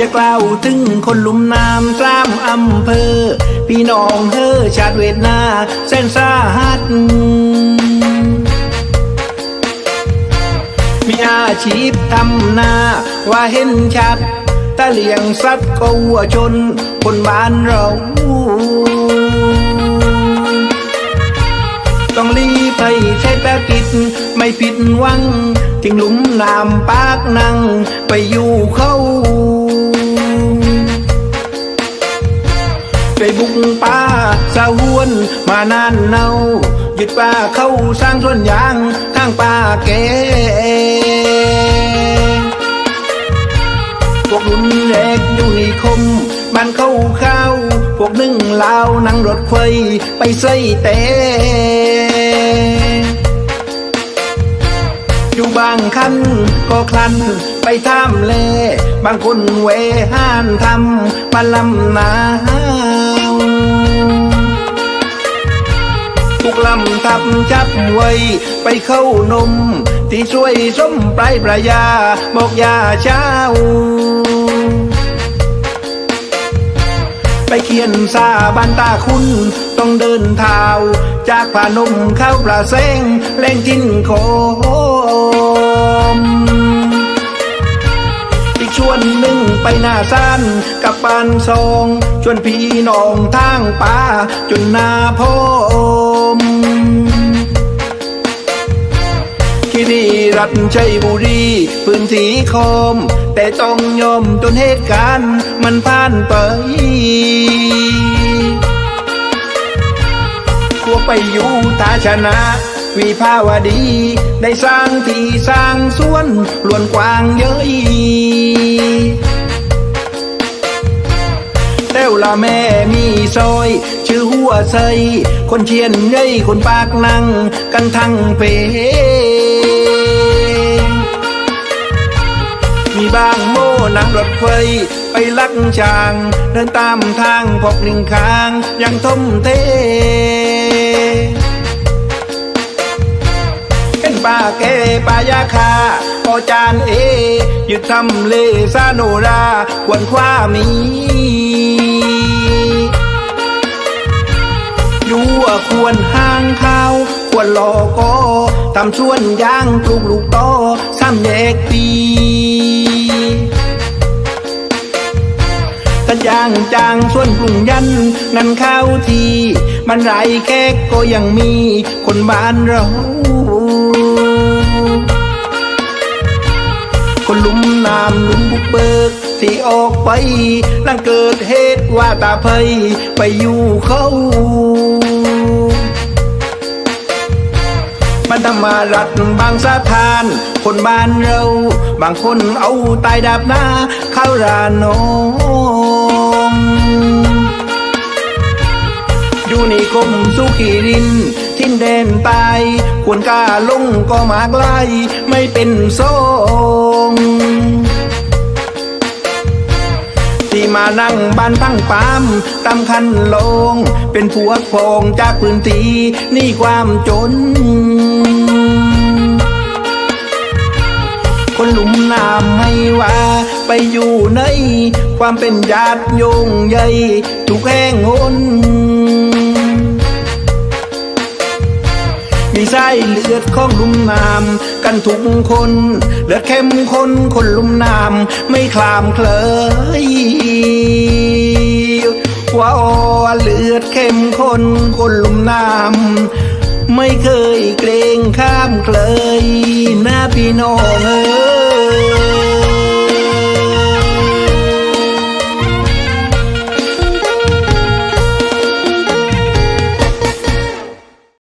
จะกล่าวถึงคนลุ่มน้ำสามอำเภอ พี่น้องเฮอชาติเวทนาแสนสาหัสมีอาชีพทำนาว่าเห็นชัดตะเลียงสัตว์ก็วัวชน คนบ้านเรา ต้องรีบไปเศรษฐกิจไม่ผิดหวังทิ้งหลุมน้ำปากนั่งไปอยู่เขา มานานเนายึดป่าเข้าสร้างสวนยางข้างป่าแกพวกรุ่นเล็กอยู่นิคมบ้านเข้าเข้า พวกนึ่งลาวนั่งรถไฟไปใส่เตอยู่บางคันก็คลันไปทำเล บางคนเวห้านทำมาลำนาว กลำทับจับไว้ไปเข้านม ที่ช่วยสมปลายประยาบอกยาเช้า ไปเขียนซาบันตาคุณต้องเดินเท้าจากผานมเข้าปลาเซ้งแรงจินโคมอีกชวนหนึ่งไปหน้าซ่าน ปานซองชวนพี่น้องทางป่าจนนาพมคิรีรัฐชัยบุรี พื้นที่คม แต่ต้องยอมจนเหตุการณ์มันผ่านไปพวไปอยู่ตาชนะวิภาวดี ได้สร้างที่สร้างสวนล้วนกว้างเย้ยแต้วละแม่มีซอย ชื่อหัวใสคนเชียนเย้ยคนปากนั่ง กันทั้งเพมีบางโม่นั่งรถไฟไปลักจาง เดินตามทางพกลิงค้างยังทมเทเห็นป้าแกป้ายาคาพอจานเอ หยุดทำเลซาโนรา ควรคว้ามี ควรห่างข้าวควรรอก็ทำชวนยางปลูกลูกต่อสามแยกปีกันยางจางส่วนปรุงยัน นั่นข้าวที มันไรแค่ก็ยังมีคนบ้านเรา คนลุ่มน้ำลุ่มบุกเบิกที่ออกไปหลังเกิดเหตุว่าตาเพยไปอยู่เขาันธรรมารัฐบางสะทาน คนบ้านเรา บางคนเอาตายดับหน้าเข้ารานมอยู่ในกรมสุขีริน ทินแดนตายควรกล้าลงก็มากไล่ไม่เป็นทรงที่มานั่งบ้านตั้งปามตำคันลง เป็นพวกพองจากพื้นที่นี่ความจน ไปอยู่ใน ความเป็นญาติโยงใหญ่ทุกแห่งหนมีไส้เลือดของลุ่มน้ำกันทุกคน เลือดเข้มข้นคนลุ่มน้ำไม่คลามเคลยว่าอ๋อเลือดเข้มข้นคนลุ่มน้ำไม่เคยเกรงข้ามเคลยนะพี่น้อง